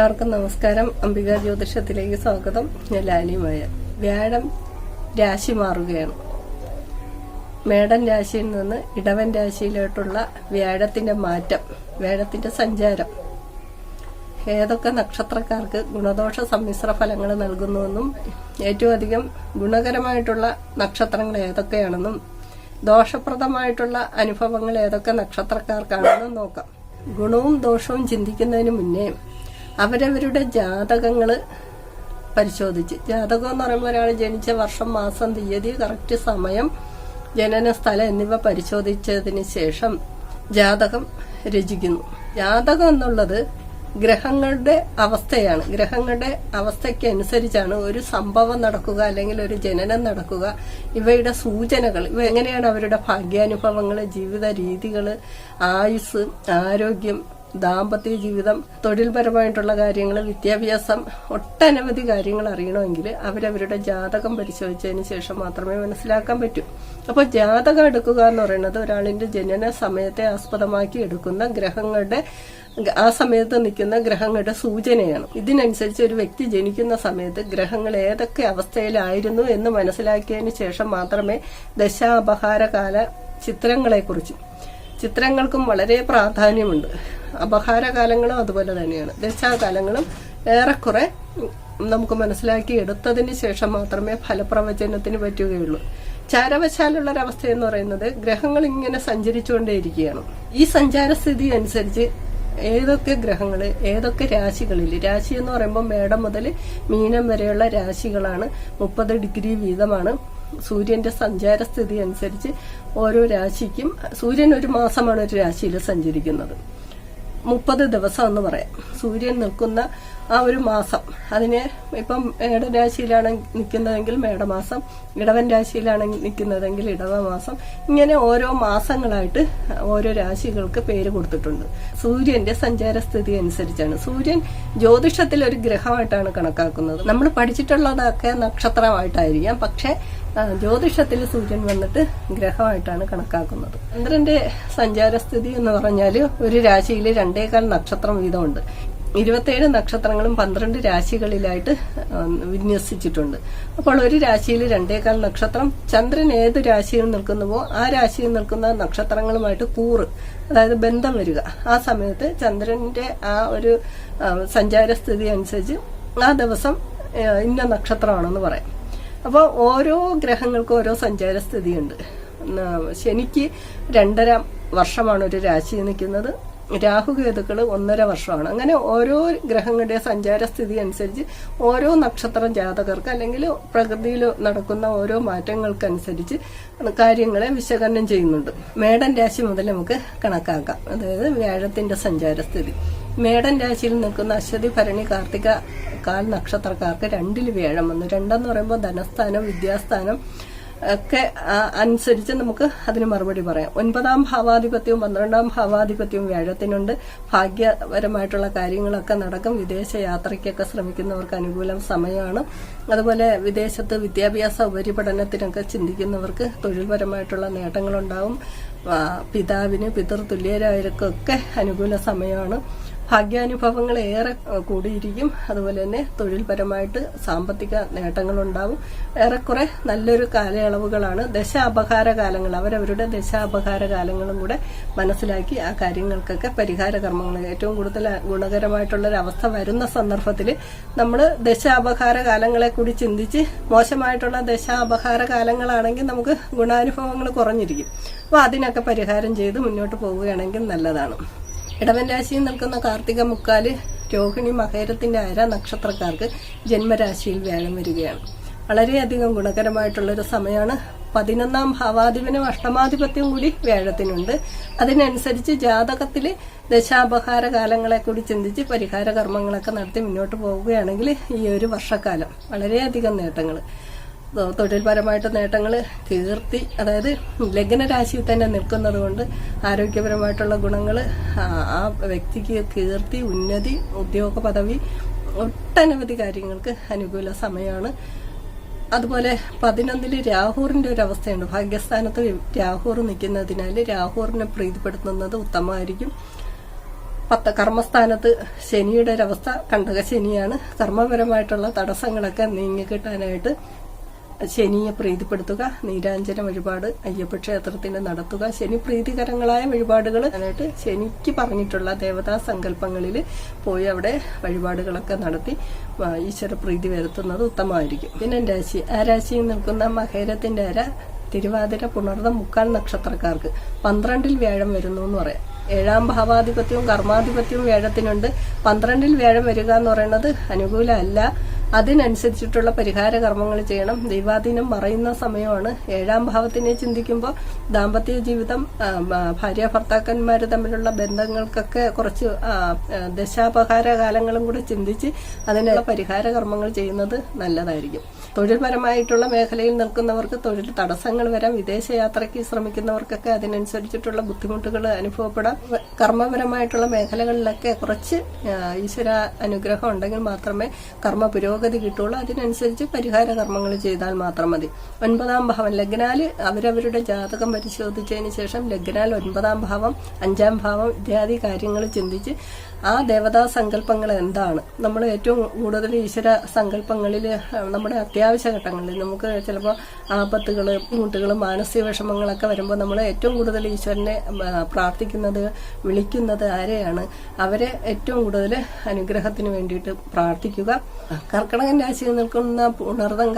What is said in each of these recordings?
എല്ലാവർക്കും നമസ്കാരം. അംബിക ജ്യോതിഷത്തിലേക്ക് സ്വാഗതം. ഞാൻ ലാലിമായ വ്യാഴം രാശി മാറുകയാണ്. മേടൻ രാശിയിൽ നിന്ന് ഇടവൻ രാശിയിലോട്ടുള്ള വ്യാഴത്തിന്റെ മാറ്റം വ്യാഴത്തിന്റെ സഞ്ചാരം. ഏതൊക്കെ നക്ഷത്രക്കാർക്ക് ഗുണദോഷ സമ്മിശ്ര ഫലങ്ങൾ നൽകുന്നുവെന്നും ഏറ്റവും അധികം ഗുണകരമായിട്ടുള്ള നക്ഷത്രങ്ങൾ ഏതൊക്കെയാണെന്നും ദോഷപ്രദമായിട്ടുള്ള അനുഭവങ്ങൾ ഏതൊക്കെ നക്ഷത്രക്കാർക്കാണെന്നും നോക്കാം. ഗുണവും ദോഷവും ചിന്തിക്കുന്നതിന് മുന്നേ അവരവരുടെ ജാതകങ്ങൾ പരിശോധിച്ച്. ജാതകം എന്ന് പറയുമ്പോൾ ഒരാൾ ജനിച്ച വർഷം മാസം തീയതി കറക്റ്റ് സമയം ജനന സ്ഥലം എന്നിവ പരിശോധിച്ചതിന് ശേഷം ജാതകം രചിക്കുന്നു. ജാതകം എന്നുള്ളത് ഗ്രഹങ്ങളുടെ അവസ്ഥയാണ്. ഗ്രഹങ്ങളുടെ അവസ്ഥയ്ക്ക് അനുസരിച്ചാണ് ഒരു സംഭവം നടക്കുക അല്ലെങ്കിൽ ഒരു ജനനം നടക്കുക. ഇവയുടെ സൂചനകൾ ഇവ എങ്ങനെയാണ് അവരുടെ ഭാഗ്യാനുഭവങ്ങൾ ജീവിത രീതികൾ ആയുസ് ആരോഗ്യം ദാമ്പത്യ ജീവിതം തൊഴിൽപരമായിട്ടുള്ള കാര്യങ്ങൾ വിദ്യാഭ്യാസം ഒട്ടനവധി കാര്യങ്ങൾ അറിയണമെങ്കിൽ അവരവരുടെ ജാതകം പരിശോധിച്ചതിന് ശേഷം മാത്രമേ മനസ്സിലാക്കാൻ പറ്റൂ. അപ്പോൾ ജാതകം എടുക്കുക എന്ന് പറയുന്നത് ഒരാളിന്റെ ജനന സമയത്തെ ആസ്പദമാക്കി എടുക്കുന്ന ഗ്രഹങ്ങളുടെ ആ സമയത്ത് നിൽക്കുന്ന ഗ്രഹങ്ങളുടെ സൂചനയാണ്. ഇതിനനുസരിച്ച് ഒരു വ്യക്തി ജനിക്കുന്ന സമയത്ത് ഗ്രഹങ്ങൾ ഏതൊക്കെ അവസ്ഥയിലായിരുന്നു എന്ന് മനസ്സിലാക്കിയതിന് ശേഷം മാത്രമേ ദശാപഹാരകാല ചിത്രങ്ങളെക്കുറിച്ച് ചിത്രങ്ങൾക്കും വളരെ പ്രാധാന്യമുണ്ട്. അപഹാരകാലങ്ങളും അതുപോലെ തന്നെയാണ്. ദശാകാലങ്ങളും ഏറെക്കുറെ നമുക്ക് മനസ്സിലാക്കി എടുത്തതിന് ശേഷം മാത്രമേ ഫലപ്രവചനത്തിന് പറ്റുകയുള്ളൂ. ചാരവശാലുള്ള ഒരവസ്ഥ എന്ന് പറയുന്നത് ഗ്രഹങ്ങൾ ഇങ്ങനെ സഞ്ചരിച്ചുകൊണ്ടേയിരിക്കുകയാണ്. ഈ സഞ്ചാരസ്ഥിതി അനുസരിച്ച് ഏതൊക്കെ ഗ്രഹങ്ങൾ ഏതൊക്കെ രാശികളിൽ രാശി എന്ന് പറയുമ്പോൾ മേടം മുതൽ മീനം വരെയുള്ള രാശികളാണ്. മുപ്പത് ഡിഗ്രി വീതമാണ്. സൂര്യന്റെ സഞ്ചാരസ്ഥിതി അനുസരിച്ച് ഓരോ രാശിക്കും സൂര്യൻ ഒരു മാസമാണ് ഒരു രാശിയിൽ സഞ്ചരിക്കുന്നത്. മുപ്പത് ദിവസം എന്ന് പറയാം. സൂര്യൻ നിൽക്കുന്ന ആ ഒരു മാസം. അതിനെ ഇപ്പം മേടരാശിയിലാണ് നിൽക്കുന്നതെങ്കിൽ മേടമാസം ഇടവൻ രാശിയിലാണ് നിൽക്കുന്നതെങ്കിൽ ഇടവ മാസം ഇങ്ങനെ ഓരോ മാസങ്ങളായിട്ട് ഓരോ രാശികൾക്ക് പേര് കൊടുത്തിട്ടുണ്ട്. സൂര്യന്റെ സഞ്ചാരസ്ഥിതി അനുസരിച്ചാണ്. സൂര്യൻ ജ്യോതിഷത്തിൽ ഒരു ഗ്രഹമായിട്ടാണ് കണക്കാക്കുന്നത്. നമ്മൾ പഠിച്ചിട്ടുള്ളതൊക്കെ നക്ഷത്രമായിട്ടായിരിക്കാം. പക്ഷെ ജ്യോതിഷത്തിൽ സൂര്യൻ വന്നിട്ട് ഗ്രഹമായിട്ടാണ് കണക്കാക്കുന്നത്. ചന്ദ്രന്റെ സഞ്ചാരസ്ഥിതി എന്ന് പറഞ്ഞാൽ ഒരു രാശിയിൽ രണ്ടേകാൽ നക്ഷത്രം വീതമുണ്ട്. ഇരുപത്തേഴ് നക്ഷത്രങ്ങളും പന്ത്രണ്ട് രാശികളിലായിട്ട് വിന്യസിച്ചിട്ടുണ്ട്. അപ്പോൾ ഒരു രാശിയിൽ രണ്ടേകാൽ നക്ഷത്രം ചന്ദ്രൻ ഏത് രാശിയിൽ നിൽക്കുന്നുവോ ആ രാശിയിൽ നിൽക്കുന്ന നക്ഷത്രങ്ങളുമായിട്ട് കൂറ് അതായത് ബന്ധം വരിക. ആ സമയത്ത് ചന്ദ്രന്റെ ആ ഒരു സഞ്ചാരസ്ഥിതി അനുസരിച്ച് ആ ദിവസം ഇന്ന നക്ഷത്രമാണെന്ന് പറയാം. അപ്പോൾ ഓരോ ഗ്രഹങ്ങൾക്കും ഓരോ സഞ്ചാരസ്ഥിതിയുണ്ട്. ശനിക്ക് രണ്ടര വർഷമാണ് ഒരു രാശി നിൽക്കുന്നത്. രാഹുകേതുക്കൾ ഒന്നര വർഷമാണ്. അങ്ങനെ ഓരോ ഗ്രഹങ്ങളുടെ സഞ്ചാരസ്ഥിതി അനുസരിച്ച് ഓരോ നക്ഷത്ര ജാതകർക്ക് അല്ലെങ്കിൽ പ്രകൃതിയിൽ നടക്കുന്ന ഓരോ മാറ്റങ്ങൾക്കനുസരിച്ച് കാര്യങ്ങളെ വിശകലനം ചെയ്യുന്നുണ്ട്. മേടൻ രാശി മുതൽ നമുക്ക് കണക്കാക്കാം. അതായത് വ്യാഴത്തിന്റെ സഞ്ചാരസ്ഥിതി. മേടൻ രാശിയിൽ നിൽക്കുന്ന അശ്വതി ഭരണി കാർത്തിക കാൽ നക്ഷത്രക്കാർക്ക് രണ്ടിൽ വ്യാഴം വന്നു. രണ്ടെന്ന് പറയുമ്പോൾ ധനസ്ഥാനം വിദ്യാസ്ഥാനം ഒക്കെ അനുസരിച്ച് നമുക്ക് അതിന് മറുപടി പറയാം. ഒൻപതാം ഭാവാധിപത്യവും പന്ത്രണ്ടാം ഭാവാധിപത്യവും വ്യാഴത്തിനുണ്ട്. ഭാഗ്യപരമായിട്ടുള്ള കാര്യങ്ങളൊക്കെ നടക്കും. വിദേശ യാത്രയ്ക്കൊക്കെ ശ്രമിക്കുന്നവർക്ക് അനുകൂലം സമയമാണ്. അതുപോലെ വിദേശത്ത് വിദ്യാഭ്യാസ ഉപരിപഠനത്തിനൊക്കെ ചിന്തിക്കുന്നവർക്ക് തൊഴിൽപരമായിട്ടുള്ള നേട്ടങ്ങളുണ്ടാവും. പിതാവിന് പിതൃതുല്യരായവർക്കൊക്കെ അനുകൂല സമയമാണ്. ഭാഗ്യാനുഭവങ്ങൾ ഏറെ കൂടിയിരിക്കും. അതുപോലെ തന്നെ തൊഴിൽപരമായിട്ട് സാമ്പത്തിക നേട്ടങ്ങളുണ്ടാവും. ഏറെക്കുറെ നല്ലൊരു കാലയളവുകളാണ് ദശ അപകാര കാലങ്ങൾ. അവരവരുടെ ദശ അപകാര കാലങ്ങളും കൂടെ മനസ്സിലാക്കി ആ കാര്യങ്ങൾക്കൊക്കെ പരിഹാര കർമ്മങ്ങൾ. ഏറ്റവും കൂടുതൽ ഗുണകരമായിട്ടുള്ള ഒരു അവസ്ഥ വരുന്ന സന്ദർഭത്തിൽ നമ്മൾ ദശ അപകാര കാലങ്ങളെ കൂടി ചിന്തിച്ച് മോശമായിട്ടുള്ള ദശ അപകാര കാലങ്ങളാണെങ്കിൽ നമുക്ക് ഗുണാനുഭവങ്ങൾ കുറഞ്ഞിരിക്കും. അപ്പോൾ അതിനൊക്കെ പരിഹാരം ചെയ്ത് മുന്നോട്ട് പോവുകയാണെങ്കിൽ നല്ലതാണ്. ഇടവൻ രാശിയിൽ നിൽക്കുന്ന കാർത്തിക മുക്കാൽ രോഹിണി മകേരത്തിന്റെ അര നക്ഷത്രക്കാർക്ക് ജന്മരാശിയിൽ വ്യാഴം വരികയാണ്. വളരെയധികം ഗുണകരമായിട്ടുള്ളൊരു സമയമാണ്. പതിനൊന്നാം ഭാവാധിപനും അഷ്ടമാധിപത്യം കൂടി വ്യാഴത്തിനുണ്ട്. അതിനനുസരിച്ച് ജാതകത്തിൽ ദശാപഹാര കാലങ്ങളെ കൂടി ചിന്തിച്ച് പരിഹാര കർമ്മങ്ങളൊക്കെ നടത്തി മുന്നോട്ട് പോവുകയാണെങ്കിൽ ഈ ഒരു വർഷക്കാലം വളരെയധികം നേട്ടങ്ങൾ തൊഴിൽപരമായിട്ട് നേട്ടങ്ങൾ കീർത്തി അതായത് ലഗ്ന രാശിയിൽ തന്നെ നിൽക്കുന്നത് കൊണ്ട് ആരോഗ്യപരമായിട്ടുള്ള ഗുണങ്ങൾ ആ വ്യക്തിക്ക് കീർത്തി ഉന്നതി ഉദ്യോഗ പദവി ഒട്ടനവധി കാര്യങ്ങൾക്ക് അനുകൂല സമയമാണ് അതുപോലെ പതിനൊന്നിൽ രാഹൂറിന്റെ ഒരു അവസ്ഥയുണ്ട്. ഭാഗ്യസ്ഥാനത്ത് രാഹൂർ നിൽക്കുന്നതിനാൽ രാഹുറിനെ പ്രീതിപ്പെടുത്തുന്നത് ഉത്തമമായിരിക്കും. പത്ത് കർമ്മസ്ഥാനത്ത് ശനിയുടെ ഒരവസ്ഥ കണ്ടക ശനിയാണ്. കർമ്മപരമായിട്ടുള്ള തടസ്സങ്ങളൊക്കെ നീങ്ങിക്കിട്ടാനായിട്ട് ശനിയെ പ്രീതിപ്പെടുത്തുക നീരാഞ്ജന വഴിപാട് അയ്യപ്പ ക്ഷേത്രത്തിന് നടത്തുക ശനി പ്രീതികരങ്ങളായ വഴിപാടുകൾ അതിനായിട്ട് ശനിക്ക് പറഞ്ഞിട്ടുള്ള ദേവതാ സങ്കല്പങ്ങളിൽ പോയി അവിടെ വഴിപാടുകളൊക്കെ നടത്തി ഈശ്വര പ്രീതി വരുത്തുന്നത് ഉത്തമമായിരിക്കും. പിന്നെ രാശി ആ രാശിയിൽ നിൽക്കുന്ന മഹേരത്തിന്റെ അര തിരുവാതിര പുണർദം മുക്കാൽ നക്ഷത്രക്കാർക്ക് പന്ത്രണ്ടിൽ വ്യാഴം വരുന്നു എന്ന് പറയാം. ഏഴാം ഭാവാധിപത്യവും കർമാധിപത്യവും വ്യാഴത്തിനുണ്ട്. പന്ത്രണ്ടിൽ വ്യാഴം വരിക എന്ന് പറയുന്നത് അനുകൂലമല്ല. അതിനനുസരിച്ചിട്ടുള്ള പരിഹാര കർമ്മങ്ങൾ ചെയ്യണം. ദൈവാധീനം മറയുന്ന സമയമാണ്. ഏഴാം ഭാവത്തിനെ ചിന്തിക്കുമ്പോൾ ദാമ്പത്യ ജീവിതം ഭാര്യ ഭർത്താക്കന്മാർ തമ്മിലുള്ള ബന്ധങ്ങൾക്കൊക്കെ കുറച്ച് ദശാപഹാര കാലങ്ങളും കൂടെ ചിന്തിച്ച് അതിനുള്ള പരിഹാര കർമ്മങ്ങൾ ചെയ്യുന്നത് നല്ലതായിരിക്കും. തൊഴിൽപരമായിട്ടുള്ള മേഖലയിൽ നിൽക്കുന്നവർക്ക് തൊഴിൽ തടസ്സങ്ങൾ വരാം വിദേശയാത്രയ്ക്ക് ശ്രമിക്കുന്നവർക്കൊക്കെ അതിനനുസരിച്ചിട്ടുള്ള ബുദ്ധിമുട്ടുകൾ അനുഭവപ്പെടാം. കർമ്മപരമായിട്ടുള്ള മേഖലകളിലൊക്കെ കുറച്ച് ഈശ്വര അനുഗ്രഹം ഉണ്ടെങ്കിൽ മാത്രമേ കർമ്മ പുരോഗതി കിട്ടുള്ളൂ അതിനനുസരിച്ച് പരിഹാര കർമ്മങ്ങൾ ചെയ്താൽ മാത്രം മതി. ഒൻപതാം ഭാവം ലഗ്നാൽ അവരവരുടെ ജാതകം പരിശോധിച്ചതിന് ശേഷം ലഗ്നാൽ ഒൻപതാം ഭാവം അഞ്ചാം ഭാവം ഇത്യാദി കാര്യങ്ങൾ ചിന്തിച്ച് ആ ദേവതാ സങ്കല്പങ്ങൾ എന്താണ്? നമ്മൾ ഏറ്റവും കൂടുതൽ ഈശ്വര സങ്കല്പങ്ങളിൽ നമ്മുടെ അത്യാവശ്യ ഘട്ടങ്ങളിൽ നമുക്ക് ചിലപ്പോൾ ആപത്തുകൾ ബുദ്ധിമുട്ടുകൾ മാനസിക വിഷമങ്ങളൊക്കെ വരുമ്പോൾ നമ്മൾ ഏറ്റവും കൂടുതൽ ഈശ്വരനെ പ്രാർത്ഥിക്കുന്നത് വിളിക്കുന്നത് ആരെയാണ്? അവരെ ഏറ്റവും കൂടുതൽ അനുഗ്രഹത്തിന് വേണ്ടിയിട്ട് പ്രാർത്ഥിക്കുക. കർക്കിടകൻ രാശിയിൽ നിൽക്കുന്ന ഉണർതം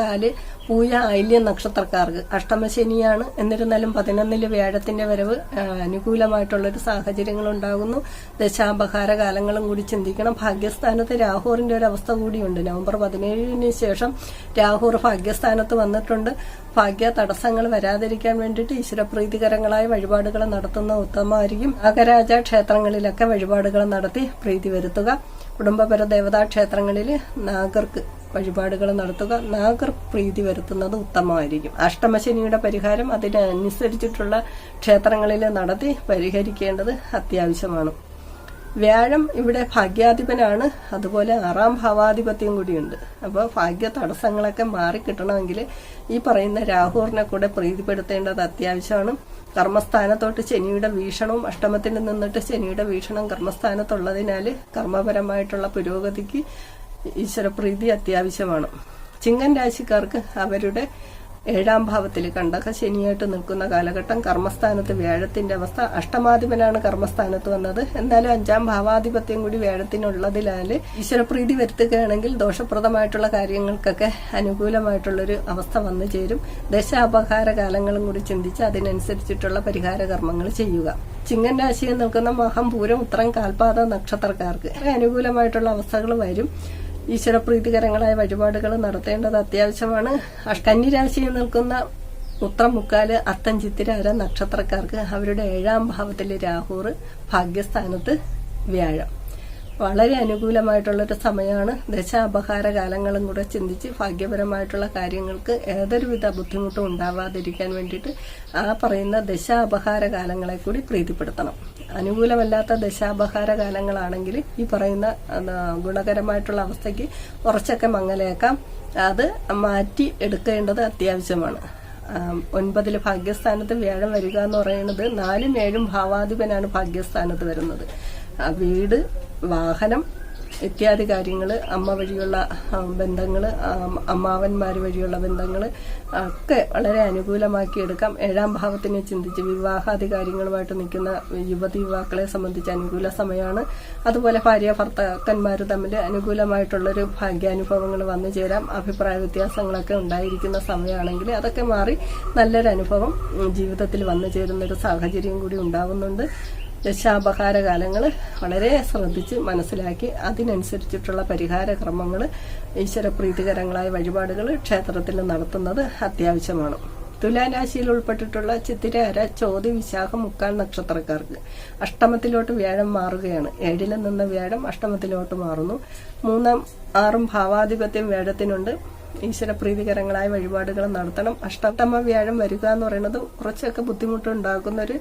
കാൽ ഐല്യ നക്ഷത്രക്കാർക്ക്. അഷ്ടമശനിയാണ് എന്നിരുന്നാലും പതിനൊന്നിൽ വ്യാഴത്തിന്റെ വരവ് അനുകൂലമായിട്ടുള്ള അനുകൂലമായിട്ടുള്ളൊരു സാഹചര്യങ്ങൾ ഉണ്ടാകുന്നു ദശാപഹാര കാലങ്ങളും കൂടി ചിന്തിക്കണം. ഭാഗ്യസ്ഥാനത്ത് രാഹുറിന്റെ ഒരു അവസ്ഥ കൂടിയുണ്ട്. നവംബർ പതിനേഴിന് ശേഷം രാഹുർ ഭാഗ്യസ്ഥാനത്ത് വന്നിട്ടുണ്ട്. ഭാഗ്യ തടസ്സങ്ങൾ വരാതിരിക്കാൻ വേണ്ടിയിട്ട് ഈശ്വരപ്രീതികരങ്ങളായ വഴിപാടുകൾ നടത്തുന്ന ഉത്തമമായിരിക്കും നാഗരാജ ക്ഷേത്രങ്ങളിലൊക്കെ വഴിപാടുകൾ നടത്തി പ്രീതി വരുത്തുക. കുടുംബപര ദേവതാ ക്ഷേത്രങ്ങളിൽ നാഗർക്ക് വഴിപാടുകൾ നടത്തുക. നാഗർ പ്രീതി വരുത്തുന്നത് ഉത്തമമായിരിക്കും. അഷ്ടമശനിയുടെ പരിഹാരം അതിനനുസരിച്ചിട്ടുള്ള ക്ഷേത്രങ്ങളിൽ നടത്തി പരിഹരിക്കേണ്ടത് അത്യാവശ്യമാണ്. വ്യാഴം ഇവിടെ ഭാഗ്യാധിപനാണ്. അതുപോലെ ആറാം ഭാവാധിപത്യം കൂടിയുണ്ട്. അപ്പോൾ ഭാഗ്യ തടസ്സങ്ങളൊക്കെ മാറിക്കിട്ടണമെങ്കിൽ ഈ പറയുന്ന രാഹുറിനെ കൂടെ പ്രീതിപ്പെടുത്തേണ്ടത് അത്യാവശ്യമാണ്. കർമ്മസ്ഥാനത്തോട്ട് ശനിയുടെ വീക്ഷണവും അഷ്ടമത്തിൽ നിന്നിട്ട് ശനിയുടെ വീക്ഷണം കർമ്മസ്ഥാനത്തുള്ളതിനാൽ കർമ്മപരമായിട്ടുള്ള പുരോഗതിക്ക് ഈശ്വരപ്രീതി അത്യാവശ്യമാണ്. ചിങ്ങൻ രാശിക്കാർക്ക് അവരുടെ ഏഴാം ഭാവത്തിൽ കണ്ടക ശനിയായിട്ട് നിൽക്കുന്ന കാലഘട്ടം കർമ്മസ്ഥാനത്ത് വ്യാഴത്തിന്റെ അവസ്ഥ. അഷ്ടമാധിപനാണ് കർമ്മസ്ഥാനത്ത് വന്നത്. എന്നാലും അഞ്ചാം ഭാവാധിപത്യം കൂടി വ്യാഴത്തിനുള്ളതിനാല് ഈശ്വരപ്രീതി വരുത്തുകയാണെങ്കിൽ ദോഷപ്രദമായിട്ടുള്ള കാര്യങ്ങൾക്കൊക്കെ അനുകൂലമായിട്ടുള്ളൊരു അവസ്ഥ വന്നു ചേരും. ദശാപഹാര കാലങ്ങളും കൂടി ചിന്തിച്ച് അതിനനുസരിച്ചിട്ടുള്ള പരിഹാര കർമ്മങ്ങൾ ചെയ്യുക. ചിങ്ങൻ രാശിയിൽ നിൽക്കുന്ന മഹം പൂരം ഉത്തരം കാൽപാത നക്ഷത്രക്കാർക്ക്. അനുകൂലമായിട്ടുള്ള അവസ്ഥകൾ വരും. ഈശ്വരപ്രീതികരങ്ങളായ വഴിപാടുകൾ നടത്തേണ്ടത് അത്യാവശ്യമാണ്. കന്നിരാശിയിൽ നിൽക്കുന്ന ഉത്രം മുക്കാൽ അത്തം ചിത്തിരാര നക്ഷത്രക്കാർക്ക് അവരുടെ ഏഴാം ഭാവത്തിലെ രാഹൂർ ഭാഗ്യസ്ഥാനത്ത് വ്യാഴം. വളരെ അനുകൂലമായിട്ടുള്ളൊരു സമയമാണ്. ദശാപഹാര കാലങ്ങളും കൂടെ ചിന്തിച്ച് ഭാഗ്യപരമായിട്ടുള്ള കാര്യങ്ങൾക്ക് ഏതൊരുവിധ ബുദ്ധിമുട്ടും ഉണ്ടാവാതിരിക്കാൻ വേണ്ടിയിട്ട് ആ പറയുന്ന ദശാപഹാര കാലങ്ങളെ കൂടി പ്രീതിപ്പെടുത്തണം. അനുകൂലമല്ലാത്ത ദശാപഹാര കാലങ്ങളാണെങ്കിൽ ഈ പറയുന്ന ഗുണകരമായിട്ടുള്ള അവസ്ഥയ്ക്ക് കുറച്ചൊക്കെ മങ്ങലേക്കാം. അത് മാറ്റി എടുക്കേണ്ടത് അത്യാവശ്യമാണ്. ഒൻപതിൽ ഭാഗ്യസ്ഥാനത്ത് വ്യാഴം വരിക എന്ന് പറയുന്നത് നാലും ഏഴും ഭാവാധിപനാണ് ഭാഗ്യസ്ഥാനത്ത് വരുന്നത്. വീട് വാഹനം ഇത്യാദി കാര്യങ്ങൾ അമ്മ വഴിയുള്ള ബന്ധങ്ങൾ അമ്മാവന്മാർ വഴിയുള്ള ബന്ധങ്ങൾ ഒക്കെ വളരെ അനുകൂലമാക്കി എടുക്കാം. ഏഴാം ഭാവത്തിനെ ചിന്തിച്ച് വിവാഹാദി കാര്യങ്ങളുമായിട്ട് നിൽക്കുന്ന യുവതി യുവാക്കളെ സംബന്ധിച്ച് അനുകൂല സമയമാണ്. അതുപോലെ ഭാര്യ ഭർത്താക്കന്മാർ തമ്മിൽ അനുകൂലമായിട്ടുള്ളൊരു ഭാഗ്യാനുഭവങ്ങൾ വന്നു ചേരാം. അഭിപ്രായ വ്യത്യാസങ്ങളൊക്കെ ഉണ്ടായിരിക്കുന്ന സമയമാണെങ്കിൽ അതൊക്കെ മാറി നല്ലൊരു അനുഭവം ജീവിതത്തിൽ വന്നു ചേരുന്നൊരു സാഹചര്യം കൂടി ഉണ്ടാകുന്നുണ്ട് ദശാപഹാര കാലങ്ങൾ വളരെ ശ്രദ്ധിച്ച് മനസ്സിലാക്കി അതിനനുസരിച്ചിട്ടുള്ള പരിഹാര ക്രമങ്ങൾ ഈശ്വരപ്രീതികരങ്ങളായ വഴിപാടുകൾ ക്ഷേത്രത്തിൽ നടത്തുന്നത് അത്യാവശ്യമാണ്. തുലാരാശിയിൽ ഉൾപ്പെട്ടിട്ടുള്ള ചിത്തിരാര ചോതി വിശാഖം മുക്കാൽ നക്ഷത്രക്കാർക്ക് അഷ്ടമത്തിലോട്ട് വ്യാഴം മാറുകയാണ്. ഏഴിൽ നിന്ന വ്യാഴം അഷ്ടമത്തിലോട്ട് മാറുന്നു. മൂന്നാം ആറും ഭാവാധിപത്യം വ്യാഴത്തിനുണ്ട്. ഈശ്വര പ്രീതികരങ്ങളായ വഴിപാടുകൾ നടത്തണം. അഷ്ടമ വ്യാഴം വരിക എന്ന് പറയുന്നത് കുറച്ചൊക്കെ ബുദ്ധിമുട്ടുണ്ടാക്കുന്ന ഒരു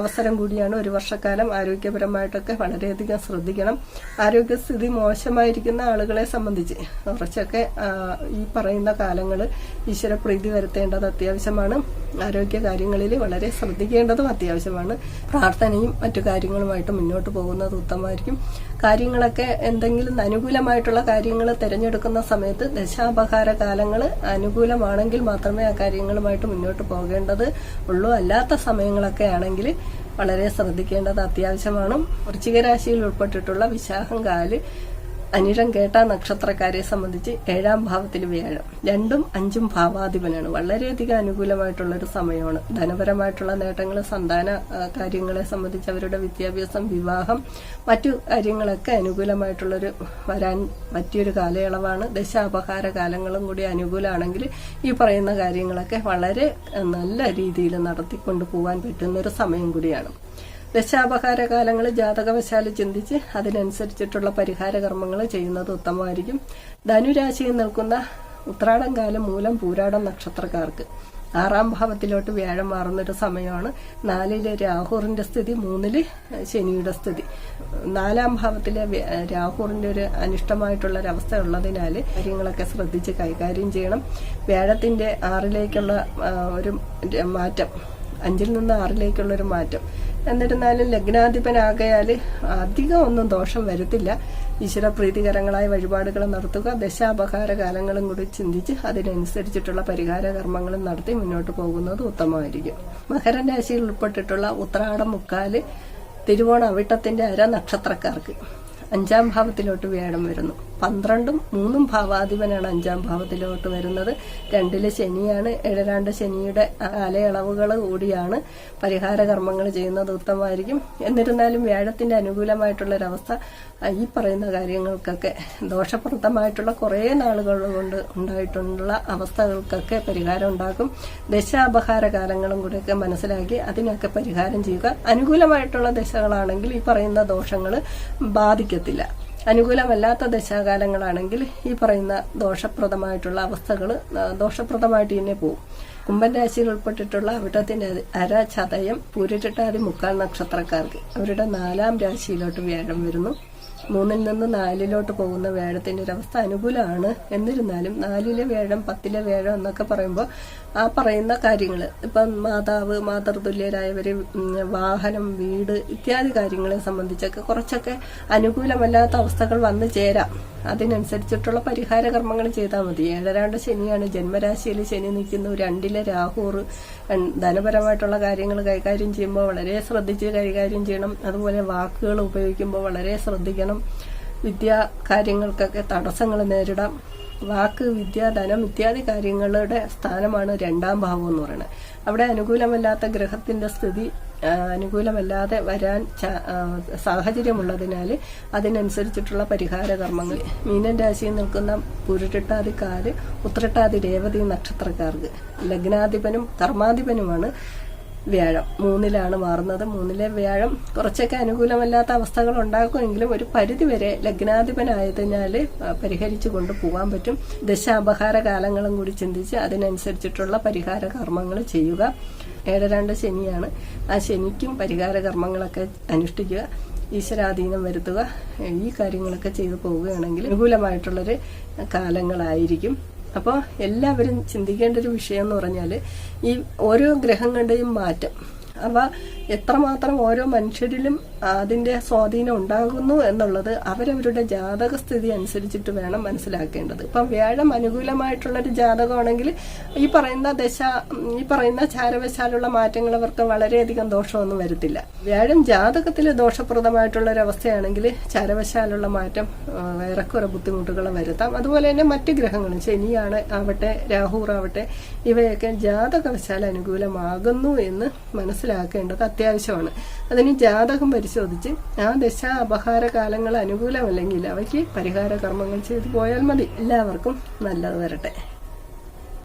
അവസരം കൂടിയാണ് ഒരു വർഷക്കാലം ആരോഗ്യപരമായിട്ടൊക്കെ വളരെയധികം ശ്രദ്ധിക്കണം. ആരോഗ്യസ്ഥിതി മോശമായിരിക്കുന്ന ആളുകളെ സംബന്ധിച്ച് കുറച്ചൊക്കെ ഈ പറയുന്ന കാലങ്ങൾ ഈശ്വര പ്രീതി വരുത്തേണ്ടത് അത്യാവശ്യമാണ്. ആരോഗ്യ കാര്യങ്ങളിൽ വളരെ ശ്രദ്ധിക്കേണ്ടതും അത്യാവശ്യമാണ്. പ്രാർത്ഥനയും മറ്റു കാര്യങ്ങളുമായിട്ട് മുന്നോട്ട് പോകുന്നത് ഉത്തമമായിരിക്കും. കാര്യങ്ങളൊക്കെ എന്തെങ്കിലും അനുകൂലമായിട്ടുള്ള കാര്യങ്ങൾ തിരഞ്ഞെടുക്കുന്ന സമയത്ത് ദശാപഹാര കാലങ്ങൾ അനുകൂലമാണെങ്കിൽ മാത്രമേ ആ കാര്യങ്ങളുമായിട്ട് മുന്നോട്ട് പോകേണ്ടത് ഉള്ളൂ. അല്ലാത്ത സമയങ്ങളൊക്കെ ആണെങ്കിൽ വളരെ ശ്രദ്ധിക്കേണ്ടത് അത്യാവശ്യമാണ്. വൃശ്ചികരാശിയിൽ ഉൾപ്പെട്ടിട്ടുള്ള വിശാഖം കാൽ അനിഴം കേട്ട നക്ഷത്രക്കാരെ സംബന്ധിച്ച് ഏഴാം ഭാവത്തിൽ വ്യാഴം. രണ്ടും അഞ്ചും ഭാവാധിപനാണ്. വളരെയധികം അനുകൂലമായിട്ടുള്ള ഒരു സമയമാണ്. ധനപരമായിട്ടുള്ള നേട്ടങ്ങൾ സന്താന കാര്യങ്ങളെ സംബന്ധിച്ച് അവരുടെ വിദ്യാഭ്യാസം വിവാഹം മറ്റു കാര്യങ്ങളൊക്കെ അനുകൂലമായിട്ടുള്ളൊരു വരാൻ പറ്റിയൊരു കാലയളവാണ്. ദശാപഹാര കാലങ്ങളും കൂടി അനുകൂലമാണെങ്കിൽ ഈ പറയുന്ന കാര്യങ്ങളൊക്കെ വളരെ നല്ല രീതിയിൽ നടത്തിക്കൊണ്ടു പോകാൻ പറ്റുന്ന ഒരു സമയം കൂടിയാണ്. ദശാപഹാര കാലങ്ങൾ ജാതകവശാൽ ചിന്തിച്ച് അതിനനുസരിച്ചിട്ടുള്ള പരിഹാര കർമ്മങ്ങൾ ചെയ്യുന്നത് ഉത്തമമായിരിക്കും. ധനുരാശിയിൽ നിൽക്കുന്ന ഉത്രാടം കാലം മൂലം പൂരാടം നക്ഷത്രക്കാർക്ക് ആറാം ഭാവത്തിലോട്ട് വ്യാഴം മാറുന്നൊരു സമയമാണ്. നാലിലെ രാഹുറിന്റെ സ്ഥിതി മൂന്നിൽ ശനിയുടെ സ്ഥിതി. നാലാം ഭാവത്തിലെ രാഹുറിന്റെ ഒരു അനിഷ്ടമായിട്ടുള്ള ഒരു അവസ്ഥ ഉള്ളതിനാൽ കാര്യങ്ങളൊക്കെ ശ്രദ്ധിച്ച് കൈകാര്യം ചെയ്യണം. വ്യാഴത്തിന്റെ ആറിലേക്കുള്ള ഒരു മാറ്റം അഞ്ചിൽ നിന്ന് ആറിലേക്കുള്ള ഒരു മാറ്റം. എന്നിരുന്നാലും ലഗ്നാധിപനാകയാൽ അധികം ഒന്നും ദോഷം വരുത്തില്ല. ഈശ്വര പ്രീതികരങ്ങളായ വഴിപാടുകൾ നടത്തുക ദശാപഹാര കാലങ്ങളും കൂടി ചിന്തിച്ച് അതിനനുസരിച്ചിട്ടുള്ള പരിഹാര കർമ്മങ്ങളും നടത്തി മുന്നോട്ട് പോകുന്നത് ഉത്തമമായിരിക്കും. മകരൻ രാശിയിൽ ഉൾപ്പെട്ടിട്ടുള്ള ഉത്രാടം മുക്കാൽ തിരുവോണ അവിട്ടത്തിന്റെ അര നക്ഷത്രക്കാർക്ക് അഞ്ചാം ഭാവത്തിലോട്ട് വ്യാഴം വരുന്നു. പന്ത്രണ്ടും മൂന്നും ഭാവാധിപനാണ് അഞ്ചാം ഭാവത്തിലോട്ട് വരുന്നത്. രണ്ടിലെ ശനിയാണ്. ഏഴരാണ്ട് ശനിയുടെ കാലയളവുകൾ കൂടിയാണ്. പരിഹാര കർമ്മങ്ങൾ ചെയ്യുന്നത് ഉത്തമമായിരിക്കും. എന്നിരുന്നാലും വ്യാഴത്തിന്റെ അനുകൂലമായിട്ടുള്ള ഒരവസ്ഥ ഈ പറയുന്ന കാര്യങ്ങൾക്കൊക്കെ ദോഷപ്രദമായിട്ടുള്ള കുറേ നാളുകൾ കൊണ്ട് ഉണ്ടായിട്ടുള്ള അവസ്ഥകൾക്കൊക്കെ പരിഹാരം ഉണ്ടാക്കും. ദശാപഹാര കാലങ്ങളും കൂടെയൊക്കെ മനസ്സിലാക്കി അതിനൊക്കെ പരിഹാരം ചെയ്യുക. അനുകൂലമായിട്ടുള്ള ദശകളാണെങ്കിൽ ഈ പറയുന്ന ദോഷങ്ങൾ ബാധിക്കത്തില്ല. അനുകൂലമല്ലാത്ത ദശാകാലങ്ങളാണെങ്കിൽ ഈ പറയുന്ന ദോഷപ്രദമായിട്ടുള്ള അവസ്ഥകൾ ദോഷപ്രദമായിട്ട് തന്നെ പോകും കുംഭൻ രാശിയിൽ ഉൾപ്പെട്ടിട്ടുള്ള അവിടത്തിന്റെ അര ചതയം പൂരിട്ടാതി മുക്കാൽ നക്ഷത്രക്കാർക്ക്. അവരുടെ നാലാം രാശിയിലോട്ട് വ്യാഴം വരുന്നു. മൂന്നിൽ നിന്ന് നാലിലോട്ട് പോകുന്ന വേഴത്തിന്റെ ഒരു അവസ്ഥ അനുകൂലമാണ്. എന്നിരുന്നാലും നാലിലെ വേഴം പത്തിലെ വേഴം എന്നൊക്കെ പറയുമ്പോൾ ആ പറയുന്ന കാര്യങ്ങൾ ഇപ്പം മാതാവ് മാതൃതുല്യരായവര് വാഹനം വീട് ഇത്യാദി കാര്യങ്ങളെ സംബന്ധിച്ചൊക്കെ കുറച്ചൊക്കെ അനുകൂലമല്ലാത്ത അവസ്ഥകൾ വന്നു ചേരാം. അതിനനുസരിച്ചിട്ടുള്ള പരിഹാര കർമ്മങ്ങൾ ചെയ്താൽ മതി. ഏഴരാണ്ട് ശനിയാണ്. ജന്മരാശിയിൽ ശനി നിൽക്കുന്നു. രണ്ടിലെ രാഹൂർ ധനപരമായിട്ടുള്ള കാര്യങ്ങൾ കൈകാര്യം ചെയ്യുമ്പോൾ വളരെ ശ്രദ്ധിച്ച് കൈകാര്യം ചെയ്യണം. അതുപോലെ വാക്കുകൾ ഉപയോഗിക്കുമ്പോൾ വളരെ ശ്രദ്ധിക്കണം. വിദ്യാ കാര്യങ്ങൾക്കൊക്കെ തടസ്സങ്ങൾ നേരിടാം. വാക്ക് വിദ്യ ധനം ഇത്യാദി കാര്യങ്ങളുടെ സ്ഥാനമാണ് രണ്ടാം ഭാവം എന്ന് പറയുന്നത്. അവിടെ അനുകൂലമല്ലാത്ത ഗ്രഹത്തിന്റെ സ്ഥിതി അനുകൂലമല്ലാതെ വരാൻ സാഹചര്യമുള്ളതിനാൽ അതിനനുസരിച്ചിട്ടുള്ള പരിഹാര കർമ്മങ്ങൾ മീനൻ രാശിയിൽ നിൽക്കുന്ന പുരുട്ടിട്ടാതിക്കാര് ഉത്രട്ടാതി രേവതി നക്ഷത്രക്കാർക്ക് ലഗ്നാധിപനും കർമാധിപനുമാണ് വ്യാഴം. മൂന്നിലാണ് മാറുന്നത്. മൂന്നിലെ വ്യാഴം കുറച്ചൊക്കെ അനുകൂലമല്ലാത്ത അവസ്ഥകൾ ഉണ്ടാക്കുമെങ്കിലും ഒരു പരിധിവരെ ലഗ്നാധിപനായതിനാൽ പരിഹരിച്ചു കൊണ്ട് പോകാൻ പറ്റും. ദശാപഹാര കാലങ്ങളും കൂടി ചിന്തിച്ച് അതിനനുസരിച്ചിട്ടുള്ള പരിഹാര കർമ്മങ്ങൾ ചെയ്യുക. ഏഴരാണ്ട് ശനിയാണ്. ആ ശനിക്കും പരിഹാര കർമ്മങ്ങളൊക്കെ അനുഷ്ഠിക്കുക. ഈശ്വരാധീനം വരുത്തുക. ഈ കാര്യങ്ങളൊക്കെ ചെയ്തു പോവുകയാണെങ്കിൽ അനുകൂലമായിട്ടുള്ളൊരു കാലങ്ങളായിരിക്കും. അപ്പോൾ എല്ലാവരും ചിന്തിക്കേണ്ട ഒരു വിഷയം എന്ന് പറഞ്ഞാൽ ഈ ഓരോ ഗ്രഹങ്ങളുടെയും മാറ്റം. അവ എത്രമാത്രം ഓരോ മനുഷ്യരിലും അതിന്റെ സ്വാധീനം ഉണ്ടാകുന്നു എന്നുള്ളത് അവരവരുടെ ജാതകസ്ഥിതി അനുസരിച്ചിട്ട് വേണം മനസ്സിലാക്കേണ്ടത്. ഇപ്പം വ്യാഴം അനുകൂലമായിട്ടുള്ള ഒരു ജാതകമാണെങ്കിൽ ഈ പറയുന്ന ദശ ഈ പറയുന്ന ചാരവശാലുള്ള മാറ്റങ്ങൾ അവർക്ക് വളരെയധികം ദോഷമൊന്നും വരുത്തില്ല. വ്യാഴം ജാതകത്തിൽ ദോഷപ്രദമായിട്ടുള്ള ഒരു അവസ്ഥയാണെങ്കിൽ ചാരവശാലുള്ള മാറ്റം ഏറെക്കുറെ ബുദ്ധിമുട്ടുകൾ വരുത്താം. അതുപോലെ തന്നെ മറ്റ് ഗ്രഹങ്ങളും ശനിയാണ് ആവട്ടെ രാഹുർ ആവട്ടെ ഇവയൊക്കെ ജാതകവശാൽ അനുകൂലമാകുന്നു എന്ന് മനസ്സിലാക്കേണ്ടത് അത്യാവശ്യമാണ്. അതിന് ജാതകം പരിശോധിച്ച് ആ ദശ അപഹാര കാലങ്ങൾ അനുകൂലമല്ലെങ്കിൽ അവയ്ക്ക് പരിഹാര കർമ്മങ്ങൾ ചെയ്തു പോയാൽ മതി. എല്ലാവർക്കും നല്ലത് വരട്ടെ.